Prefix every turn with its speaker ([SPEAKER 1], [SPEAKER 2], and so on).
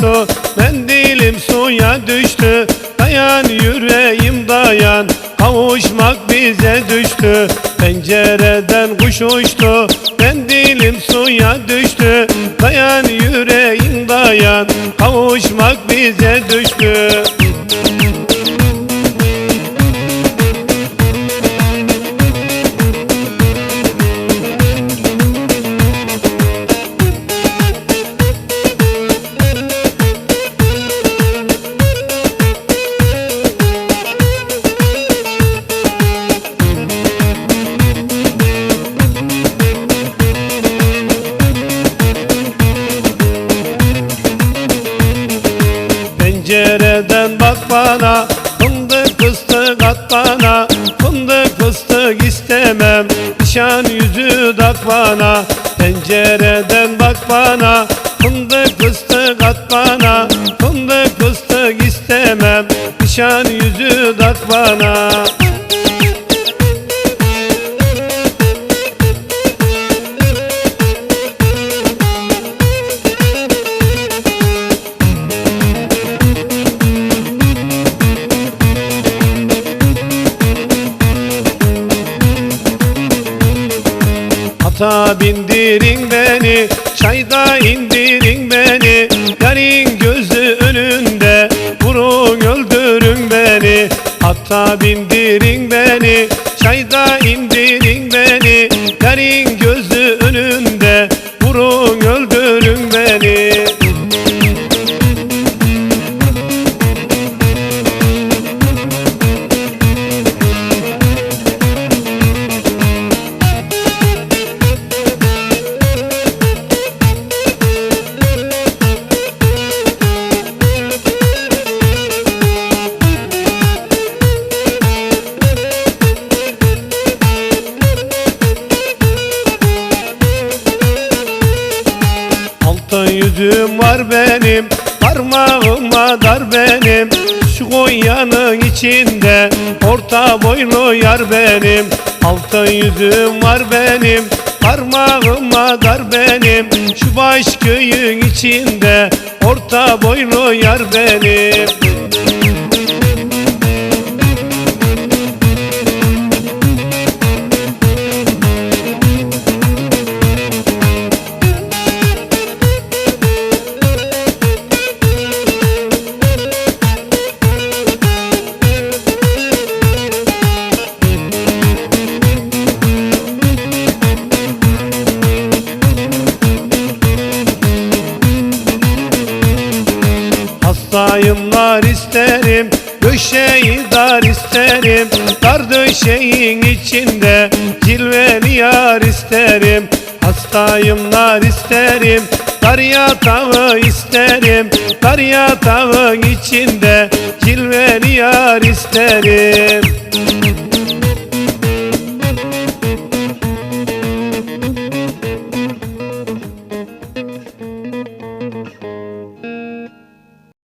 [SPEAKER 1] coştu Ben dilim suya düştü. Dayan yüreğim dayan. Kavuşmak bize düştü. Pencereden kuş uçtu. Ben dilim suya düştü. Dayan yüreğim dayan. Kavuşmak bize düştü. Pencereden bak bana? Fındık fıstık at bana. Fındık fıstık istemem. Nişan yüzü tak bana. Pencereden bak bana. Fındık fıstık at bana. Fındık fıstık istemem. Nişan yüzü tak bana Ata bindirin beni, çayda indirin beni. Yarın gözü önünde, vurun öldürün beni. Ata bindirin beni, çayda indirin beni. Yarın gözü önünde, vurun öldürün beni Yüzüm var benim Parmağıma dar benim. Şu Konya'nın içinde Orta boylu yar benim. Altın yüzüm var benim Parmağıma dar benim. Şu baş köyün içinde Orta boylu yar benim Hastayım nar isterim Döşeyi dar isterim. Dar döşeğin içinde Cilveli yar isterim. Hastayım nar isterim Dar yatağı isterim. Dar yatağın içinde Cilveli yar isterim